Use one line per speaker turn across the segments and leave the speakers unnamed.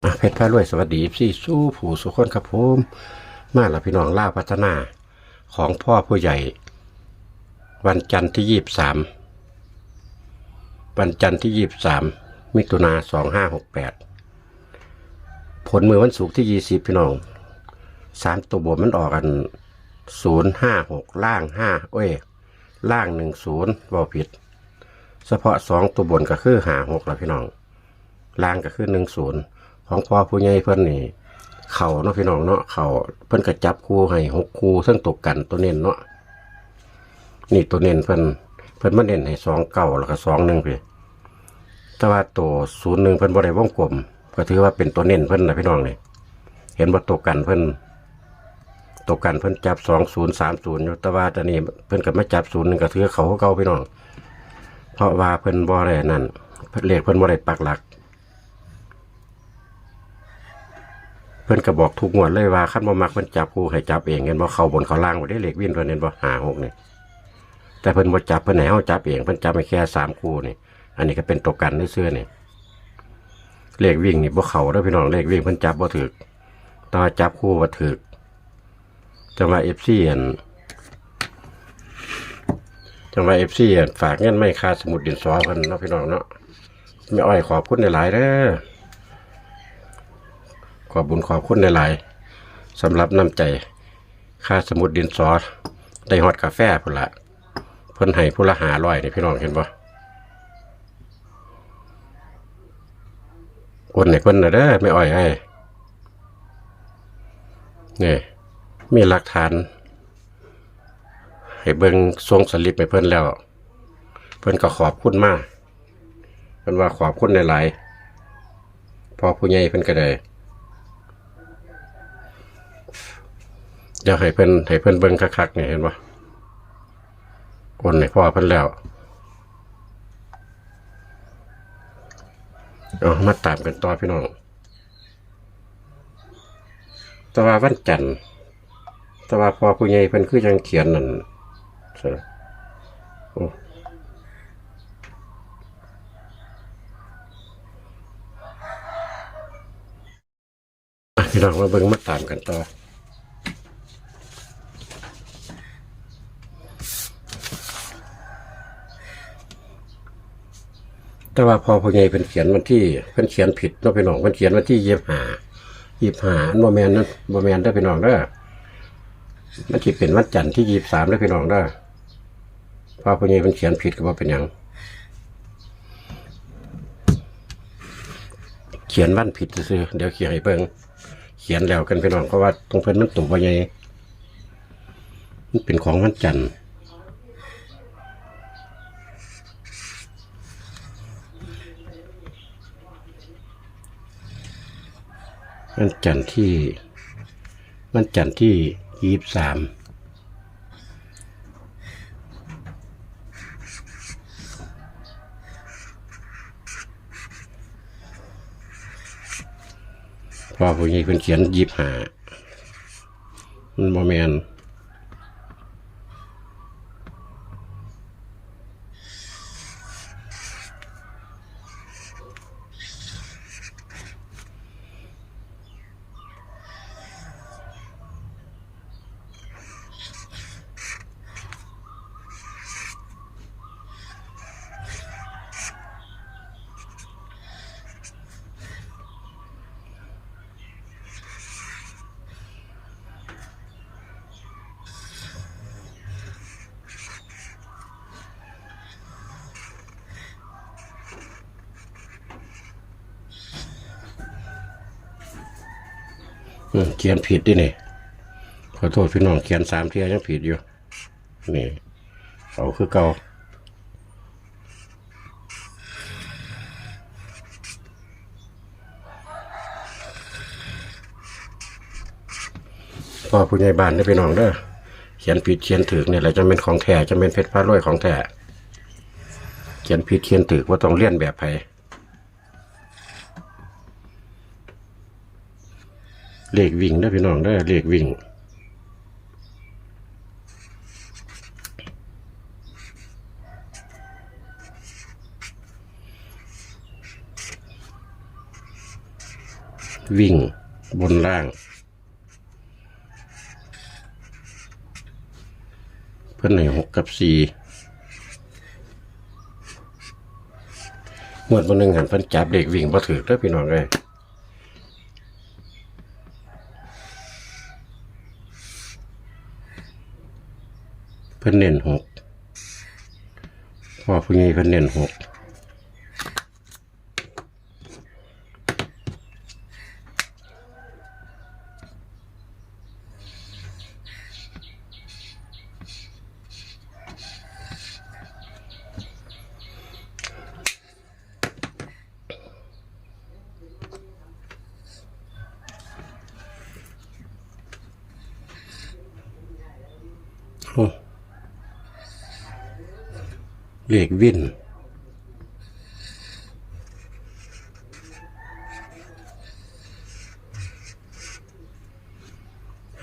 เพชรพารวยสวัสดีพี่สู้ผู้สุขคนครับผมมาแล้วพี่น้องล่าพัฒนาของพ่อผู้ใหญ่ วันจันทร์ที่ยี่สามวันจันทร์ที่ยี่สามมิถุนาสองห้าหกแปดผลมือวันศุกร์ที่ยี่สิบพี่น้องสามตัวบวมันออกกันศูนย์ห้าหกล่างห้าเอ้ยล่างหนึ่งศูนย์ว่าผิด เฉพาะสองตัวบนก็คือหาหกล้วพี่น้องล่างก็คือหนึ่งศูนย์ ของพ่อผู้ใหญ่เพิ่นนี่เข่าเนาะพี่น้องเนาะเข่าเพิ่นก็จับคู่ให้หกคู่ซึ่งตกกันตัวเน้นเนาะนี่ตัวเน้นเพิ่นเพิ่นมาเน้นให้สองเก้าแล้วก็สองหนึ่งพี่แต่ว่าตัวศูนย์หนึ่งเพิ่นบ่ได้วงกลมก็ถือว่าเป็นตัวเน้นเพิ่นนะพี่น้องนี่เห็นว่าตกกันเพิ่นตกกันเพิ่นจับสองศูนย์สามศูนย์อยู่แต่ว่าตอนนี้เพิ่นก็มาจับศูนย์หนึ่งก็ถือเขาเขาเก่าพี่น้อง เพราะว่าเพิ่นบ่ได้นั่นเพิ่นเลขเพิ่นบ่ได้ปักหลัก พิ่นก็บอกทุกงวดเลยว่าคันบ่มักเพิ่นจับคู่ให้จับเองเห็นบ่เข้าบนเขาล่างบ่ได้เลขวินเพิ่นเห็นบ่หาหกนี่แต่เพิ่นบ่จับเพิ่นให้เฮาจับเองเพิ่นจับให้แค่สามคู่นี่ อันนี้ก็เป็นตัวกันซื่อๆนี่เลขวิ่งนี่บ่เข้าเด้อพี่น้องเลขวิ่งเพิ่นจับบ่ถูกต่ว่าจับคู่บ่ถูกจังว่า FC อันจังว่า FC อันฝากเงินไม่ค่าสมุดดินสอเพิ่นเนาะพี่น้องเนาะแม่อ้อยขอบคุณหลายๆเด้อ ขอบุญขอบคุณในหลายๆสำหรับน้ำใจ ค่าสมุดดินสอได้ฮอดกาแฟพุ่นละเพิ่นให้ผู้ละหาร้อยนี่พี่น้องเห็นบ่คนไหนคนน่ะเด้อไม่อ่อยให้นี่มีหลักฐาน ให้เบิ่งทรงสลิปให้เพิ่นแล้ว เพิ่นก็ขอบคุณมากเพิ่นว่าขอบคุณในหลายๆพอผู้ใหญ่เพิ่นก็ได้ เดี๋ยวให้เพิ่นให้เพิ่นเบิ่งคักๆนี่เห็นบ่โอนให้พ่อเพิ่นแล้วเอามาตามกันต่อพี่น้องแต่ว่าวันจันทร์แต่ว่าพอผู้ใหญ่เพิ่นคือยังเขียนนั่นเสร็จโอ้พี่น้องมาเบิ่งมาตามกันต่อ แต่ว่าพอพ่อใหญ่เพิ่นเขียนวันที่เพิ่นเขียนผิดเนาะพี่น้องเพิ่นเขียนวันที่ยี่สิบห้ายี่สิบห้าอันบ่แม่นนั่นบ่แม่นเด้อพี่น้องเด้อมันสิเป็นวันจันทร์ที่ยี่สิบสามเด้อพี่น้องเด้อพอพ่อใหญ่เพิ่นเขียนผิดก็บ่เป็นหยังเขียนวันผิดซื่อๆเดี๋ยวเขียนให้เบิ่งเขียนแล้วกันพี่น้องเพราะว่าตรงเพิ่นมันตัวพ่อใหญ่มันเป็นของวันจันทร์ วันจันทร์ที่วันจันทร์ที่ยี่สิบสามพอผู้ใหญ่เพิ่นเขียนยี่สิบห้ามันบ่แมน เขียนผิดดินี่ขอโทษพี่น้องเขียนสามเทียยังผิดอยู่ นี่เขาคือเก่าพ่อผู้ใหญ่บ้านได้พี่น้องเด้อเขียนผิดเขียนถูกเนี่ยแหละจะเป็นของแท้จะเป็นเพชรพระรวยของแท้เขียนผิดเขียนถูกว่าต้องเลี่ยนแบบไผ เลขวิ่งได้พี่น้องได้เลขวิ่ง วิ่งบนล่าง เพื่อนให้หกกับสี่งวดวันหนึ่งหันเพิ่นจับเด็กวิ่งมาถือเด้พี่น้องเลย เพิ่นเน้นหกพ่อผู้ใหญ่เพิ่นเน้นหก โอ้ เลขวิน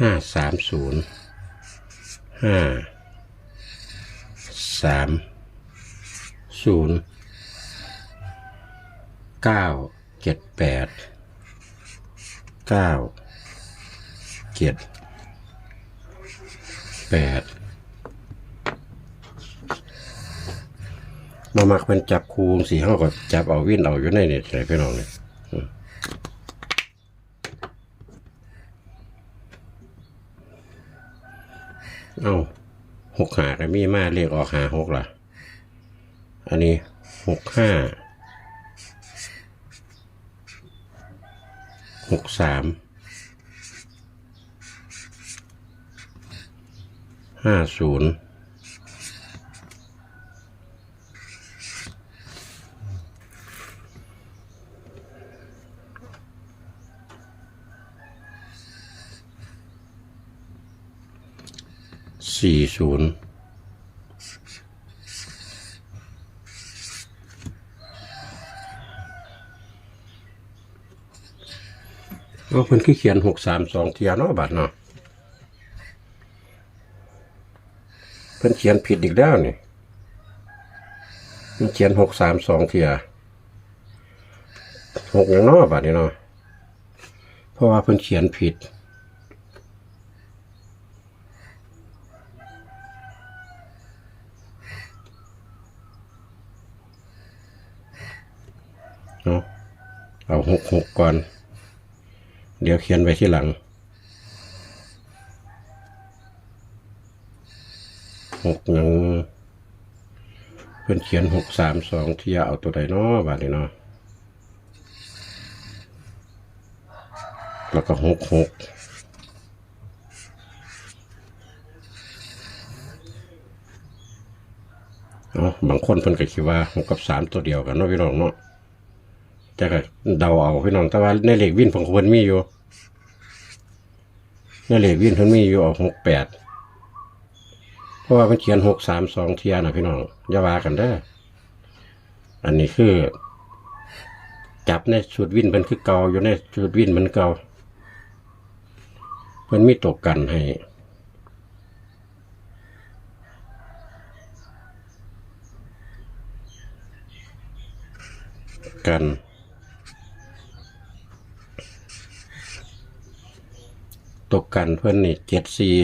ห้าสามศูนย์ห้าสามศูนย์เก้าเจ็ดแปดเก้าเจ็ดแปด มามักเป็นจับคูงสีห้าก็จับเอาวิ่นเอาอยู่ในเนี่ยใช่พี่น้องเนี่ยเอาหกหาก็มีมาเรียกออกหาหกล่ะ อันนี้หกห้าหกสามห้าศูนย์ สี่ศูนย์เอาเพิ่นคือเขียนหกสามสองเทียเนาะบัดเนาะเพิ่นเขียนผิดอีกแล้วนี่มันเขียนหกสามสองเทียหกอย่างนอบัดนี้เนาะเพราะว่าเพิ่นเขียนผิด เอาเอาห ก่อน เดี๋ยวเขียนไว้ที่หลังหกยังเพื่อนเขียนหกสามสองที่เอาตัวใดเนาะบาทนี้เนาะแล้วก็หกหกเอาบางคนเพิ่นก็คิดว่าหกกับสามตัวเดียวกันเนาะพี่น้องเนาะ แต่ก็เดาเอาพี่น้องแต่ว่าในเหลขวินของเพิ่นมีอยู่ในเหลขวินเพิ่นมีอยู่ออกหกแปดเพราะว่ามันเขียนหกสามสองเทียนะพี่น้องอย่าว่ากันเด้ออันนี้คือ จับในชุดวินมันคือเกาอยู่ในชุดวินมันเกามันมีตกกันให้กัน ตกกันเพื่อนนี่เจ็ดสี่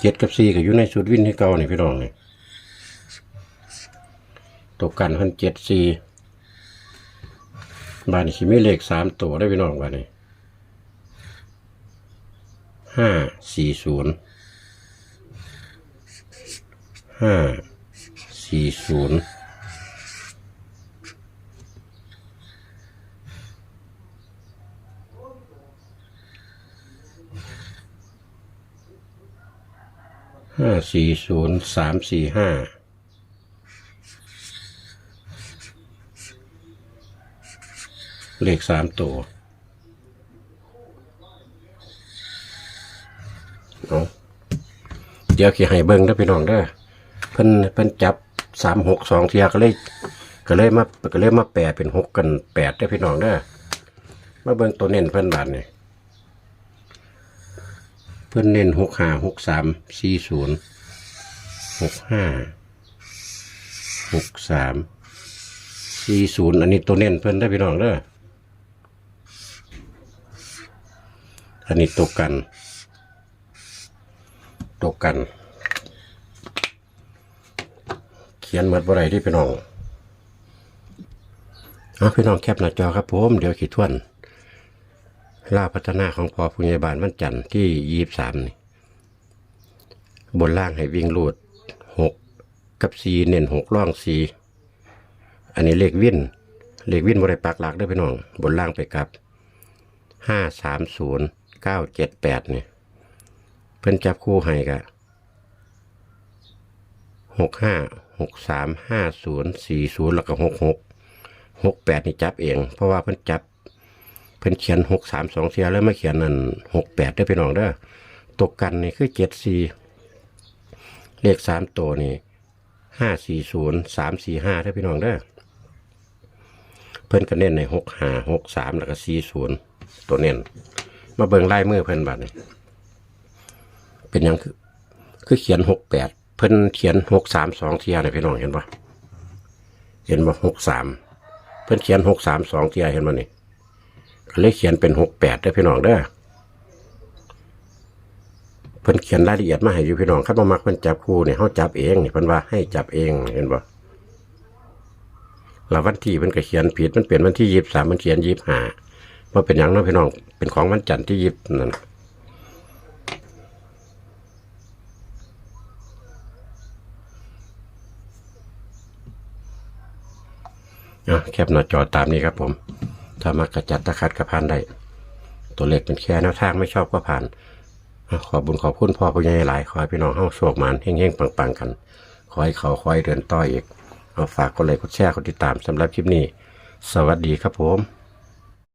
เจ็ดกับสี่ก็อยู่ในชุดวินที่เก่านี่พี่น้องนี่ตกกันเพันเจ็ดสี่บ้านนี้ขีไม่เลขสามตัวได้พี่น้องบ้านนี้ห้าสี่ศูนย์ห้าสี่ศูนย์ ห้าสี่ศูนย์สามสี่ห้าเลขสามตัวเอาเดี๋ยวขี่ให้เบิ้งได้พี่น้องเด้อเพิ่นเพิ่นจับสามหกสองเทียก็เลยก็เลยมาก็เลยมาแปดเป็นหกกันแปดได้พี่น้องเด้อมาเบิ้งตัวเน้นเพิ่นบาทนี่ พื่อนเน้นหกห้าหกสามสี่ศูนย์หกห้าหกสามสี่ศูนย์อันนี้ตัวเน้นเพิ่อนได้พี่น้องเด้ออันนี้ตกกันตกกัน เขียนหมดบ่ไรที่พี่น้องเอาพี่น้องแคปหน้าจอครับผม เดี๋ยวขีดทวน ล่าพัฒนาของพอผู้ใหญ่บ้านวันจันทร์ที่ยี่สามนี่บนล่างให้วิ่งรูดหกกับสี่เน้นหกล่องสี่อันนี้เลขวิ่นเลขวิ่นบริปักหลักเด้วยพี่น้อง บนล่างไปกับห้าสามศูนย์เก้าเจ็ดแปดเนี่ยเพิ่นจับคู่ให้กะหกห้าหกสามห้าศูนย์สี่ศูนย์แล้วก็หกหกหกแปดนี่จับเอง เพราะว่าเพิ่นจับ พิ่นเขียนหกสามสองเทียแล้วมาเขียนนั่นหกแปดได้พี่น้องเด้อตกกันนี่คือเจ็ดสี่เลขสามตัวนี่ห้าสี่ศูนย์สามสี่ห้าถ้พี่น้องเด้อเพิ่นก็เน้นในหกห้าหกสามแล้วก็สี่ศูนย์ตัวเน้นมาเบิ่งลายมือเพิ่นบัดนี้เป็นยังคือคือเขียนหกแปดเพิ่นเขียนหกสามสองเทียเลยพี่น้องเห็นปะเห็นปะหกสามเพิ่นเขียนหกสามสองเทียเห็นปะนี่ เลยเขียนเป็นหกแปดได้พี่น้องเด้อเพิ่นเขียนรายละเอียดมาให้อยู่พี่น้องครับมามักเพิ่นจับคู่เนี่ยเฮาจับเองนี่เพิ่นว่าให้จับเองเห็นบ่แล้ววันที่เพิ่นก็เขียนผิดมันเปลี่ยนวันที่23มันเขียน25ว่าเป็นหยังเนาะพี่น้องเป็นของวันจันทร์ที่20นั่นอะแคปหน้าจอตามนี้ครับผม ถ้ามักกระจัดตะคัดกระพานได้ ตัวเลขเป็นแค่แนวทางไม่ชอบก็ผ่าน ขอบบุญขอบคุณพ่อผู้ใหญ่หลาย ขอให้พี่น้องเฮาโชคมานเฮงๆปังๆกัน ขอให้เขาคอยเดินต่ออีก เอาฝากกดไลค์กดแชร์กดติดตามสำหรับคลิปนี้ สวัสดีครับผม